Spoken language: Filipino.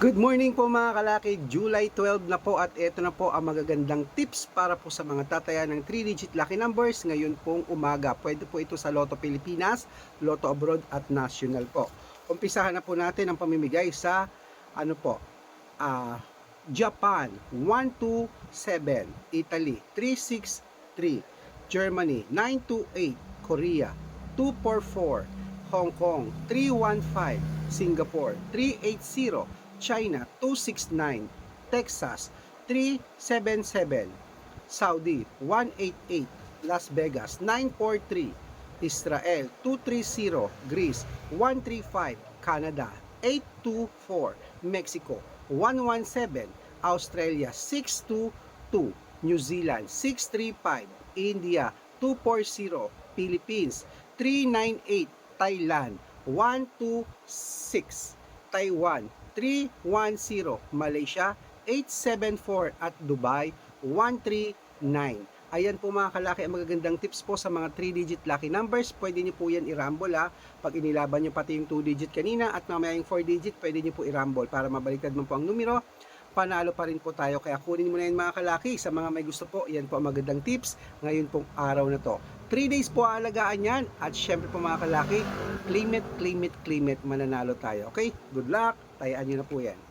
Good morning po mga kalaki, July 12 na po at ito na po ang magagandang tips para po sa mga tataya ng 3-digit lucky numbers ngayon pong umaga. Pwede po ito sa Lotto Pilipinas, Lotto Abroad at National po. Umpisahan na po natin ang pamimigay sa ano po, ah, Japan 127, Italy 363, Germany 928, Korea 244, Hong Kong 315, Singapore 380, China 269, Texas 377, Saudi 188, Las Vegas 943, Israel 230, Greece 135, Canada 824, Mexico 117, Australia 622, New Zealand 635, India 240, Philippines 398, Thailand 126, Taiwan 310, Malaysia 874 at Dubai 139. Ayan po mga kalaki ang magagandang tips po sa mga 3-digit lucky numbers. Pwede nyo po yan i-rumble ha. Pag inilaban nyo pati yung 2-digit kanina at mamaya yung 4-digit, pwede nyo po i-rumble para mabaliktad mo po ang numero. Panalo pa rin po tayo. Kaya kunin mo na yan mga kalaki. Sa mga may gusto po, yan po ang magandang tips ngayon pong araw na to. 3 days po aalagaan yan. At syempre po mga kalaki, claim it, claim it, claim it, mananalo tayo. Okay? Good luck. Tayaan nyo na po yan.